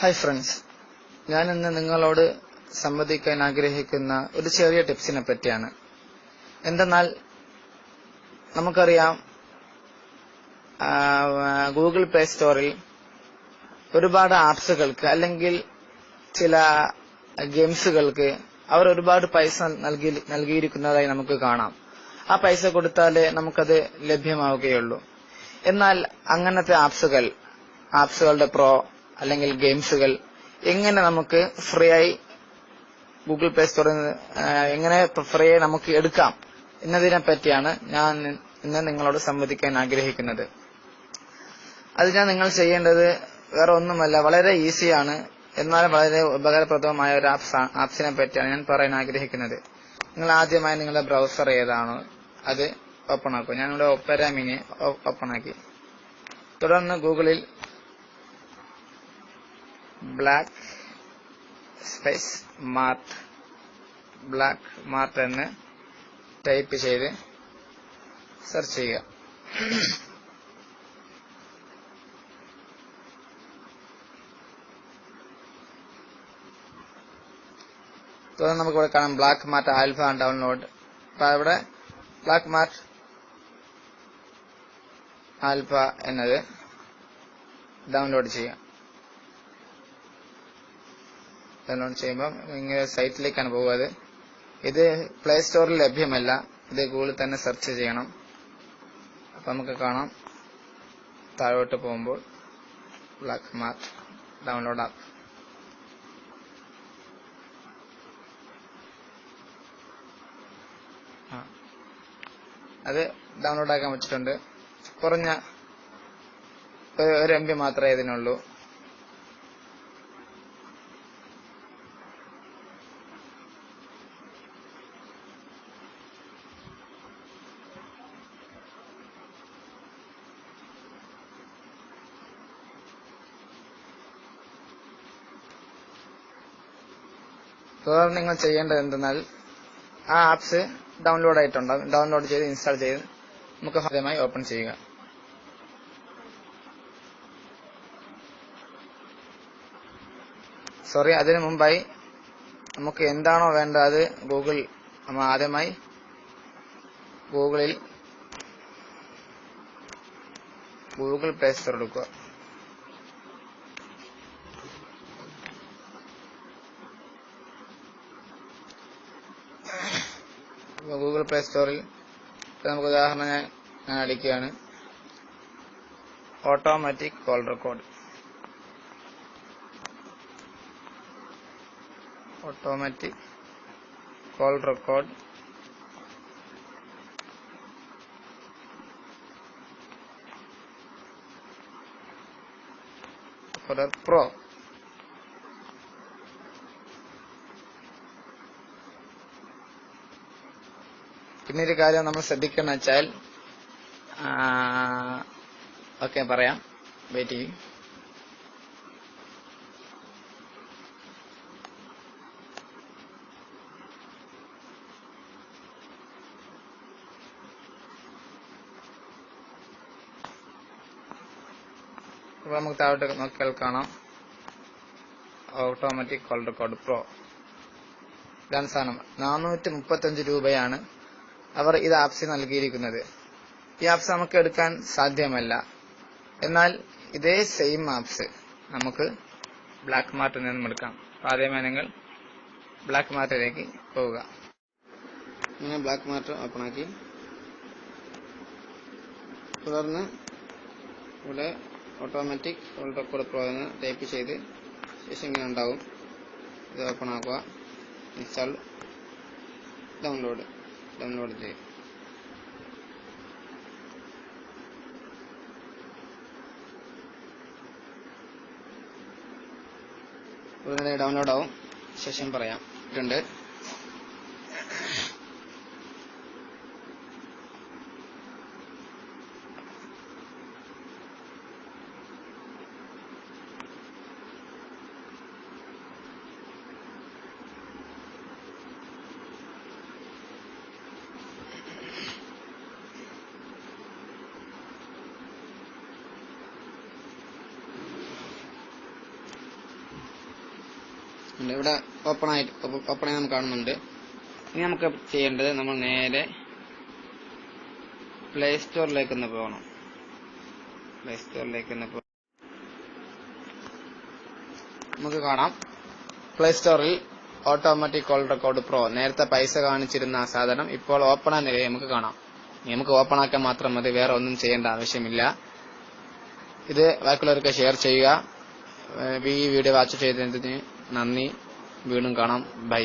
Hi friends ഞാൻ ഇന്ന് നിങ്ങളോട് സംവദിക്കാൻ ആഗ്രഹിക്കുന്ന ഒരു ചെറിയ ടിപ്സിനെ പറ്റിയാണ്. എന്തെന്നാൽ നമുക്കറിയാം ഗൂഗിൾ പ്ലേ സ്റ്റോറിൽ ഒരുപാട് ആപ്സുകൾക്ക് അല്ലെങ്കിൽ ചില ഗെയിംസുകൾക്ക് അവർ ഒരുപാട് പൈസ നൽകി നൽകിയിരിക്കുന്നതായി നമുക്ക് കാണാം. ആ പൈസ കൊടുത്താലേ നമുക്കത് ലഭ്യമാവുകയുള്ളൂ. എന്നാൽ അങ്ങനത്തെ ആപ്സുകൾ ആപ്സുകളുടെ പ്രോ അല്ലെങ്കിൽ ഗെയിംസുകൾ എങ്ങനെ നമുക്ക് ഫ്രീ ആയി ഗൂഗിൾ പ്ലേ സ്റ്റോറിൽ നിന്ന് എങ്ങനെ ഫ്രീ ആയി നമുക്ക് എടുക്കാം എന്നതിനെ പറ്റിയാണ് ഞാൻ ഇന്ന് നിങ്ങളോട് സംവദിക്കാൻ ആഗ്രഹിക്കുന്നത്. അതിനാ നിങ്ങൾ ചെയ്യേണ്ടത് വേറെ ഒന്നുമല്ല വളരെ ഈസിയാണ്. എന്നാൽ വളരെ ഉപകാരപ്രദമായ ഒരു ആപ്സ് ആപ്സിനെ പറ്റിയാണ് ഞാൻ പറയാൻ ആഗ്രഹിക്കുന്നത്. നിങ്ങൾ ആദ്യമായി നിങ്ങളുടെ ബ്രൗസർ ഏതാണോ? അത് ഓപ്പൺ ആക്കും. ഞാനിവിടെ ഒപ്പരാമിനെ മിനി ഓപ്പൺ ആക്കി. തുടർന്ന് ഗൂഗിളിൽ black space mart black mart എന്ന് ടൈപ്പ് ചെയ്ത് സെർച്ച് ചെയ്യുക. തുടർന്ന് നമുക്ക് ഇവിടെ കാണാം ബ്ലാക്ക് മാർട്ട് ആൽഫ ഡൗൺലോഡ് അപ്പൊ ഇവിടെ ബ്ലാക്ക് മാർട്ട് ആൽഫ എന്നത് ഡൗൺലോഡ് ചെയ്യാം ഡൗൺലോഡ് ചെയ്യുമ്പോൾ നിങ്ങൾ സൈറ്റിലേക്കാണ് പോകുന്നത് ഇത് പ്ലേ സ്റ്റോറിൽ ലഭ്യമല്ല. ഇത് ഗൂഗിളിൽ തന്നെ സെർച്ച് ചെയ്യണം. അപ്പൊ നമുക്ക് കാണാം. താഴോട്ട് പോകുമ്പോൾ ബ്ലാക്ക് മാർക്ക് ഡൗൺലോഡ് ആപ്പ്. അത് ഡൗൺലോഡ് ആക്കാൻ പറ്റിയിട്ടുണ്ട് കുറഞ്ഞ ഒരു എം ബി മാത്രമേ ഇതിനുള്ളൂ. തുടർന്ന് നിങ്ങൾ ചെയ്യേണ്ടത് എന്തെന്നാൽ ആ ആപ്സ് ഡൗൺലോഡ് ആയിട്ടുണ്ടാകും ഡൗൺലോഡ് ചെയ്ത് ഇൻസ്റ്റാൾ ചെയ്ത് നമുക്ക് ഹൃദയമായി ഓപ്പൺ ചെയ്യുക. സോറി അതിനു മുമ്പായി നമുക്ക് എന്താണോ വേണ്ടത് അത് ഗൂഗിൾ നമ്മൾ ആദ്യമായി ഗൂഗിളിൽ ഗൂഗിൾ പ്ലേ സ്റ്റോർ എടുക്കുക. ഗൂഗിൾ പ്ലേ സ്റ്റോറിൽ നമുക്ക് ഉദാഹരണം ഞാൻ ഞാൻ അടിക്കുകയാണ്. Automatic call record. Automatic call record. Pro. പിന്നെ ഒരു കാര്യം നമ്മൾ ശ്രദ്ധിക്കണം വെച്ചാൽ ഓക്കെ പറയാം. വെയിറ്റ് ചെയ്യും. നമുക്ക് താഴോട്ട് നോക്കിയാൽ കാണാം. ഓട്ടോമാറ്റിക് കോൾ റെക്കോർഡ് പ്രോ ഇതാണ് സാധനം. നാനൂറ്റി മുപ്പത്തഞ്ച് രൂപയാണ് അവർ ഇത് ആപ്സി നൽകിയിരിക്കുന്നത്. ഈ ആപ്സ് നമുക്ക് എടുക്കാൻ സാധ്യമല്ല. എന്നാൽ ഇതേ സെയിം ആപ്സ് നമുക്ക് ബ്ലാക്ക് മാർട്ടിൽ നിന്നും എടുക്കാം. ആദ്യമായി ബ്ലാക്ക് മാർട്ടിലേക്ക് പോവുക. ഇങ്ങനെ ബ്ലാക്ക് മാർട്ട് ഓപ്പൺ ആക്കി തുടർന്ന് ഇവിടെ automatic old record pro type ചെയ്ത് ശേഷം ഇങ്ങനെ ഉണ്ടാവും. ഇത് ഓപ്പൺ ആക്കുക ഇൻസ്റ്റാൾ. ഡൗൺലോഡ്. ചെയ്യും ഉടനെ ഡൗൺലോഡ് ആവും. ശേഷം പറയാം. ഇട്ടുണ്ട് ഇവിടെ ഓപ്പൺ ആയിട്ട് ഓപ്പൺ ആയി നമുക്ക് കാണുന്നുണ്ട്. ഇനി നമുക്ക് ചെയ്യേണ്ടത് നമ്മൾ നേരെ പ്ലേ സ്റ്റോറിലേക്ക് ഒന്ന് പോകണം. പ്ലേ സ്റ്റോറിലേക്ക് ഒന്ന് നമുക്ക് കാണാം. പ്ലേ സ്റ്റോറിൽ ഓട്ടോമാറ്റിക് കോൾ റെക്കോർഡ് പ്രോ നേരത്തെ പൈസ കാണിച്ചിരുന്ന ആ സാധനം ഇപ്പോൾ ഓപ്പൺ ആ നിലയിൽ നമുക്ക് കാണാം. നമുക്ക് ഓപ്പൺ ആക്കാൻ മാത്രം മതി. വേറെ ഒന്നും ചെയ്യേണ്ട ആവശ്യമില്ല. ഇത് ബാക്കിയുള്ളവർക്ക് ഷെയർ ചെയ്യുക. ഈ വീഡിയോ വാച്ച് ചെയ്തതിന് നന്ദി. വീണ്ടും കാണാം. ബൈ.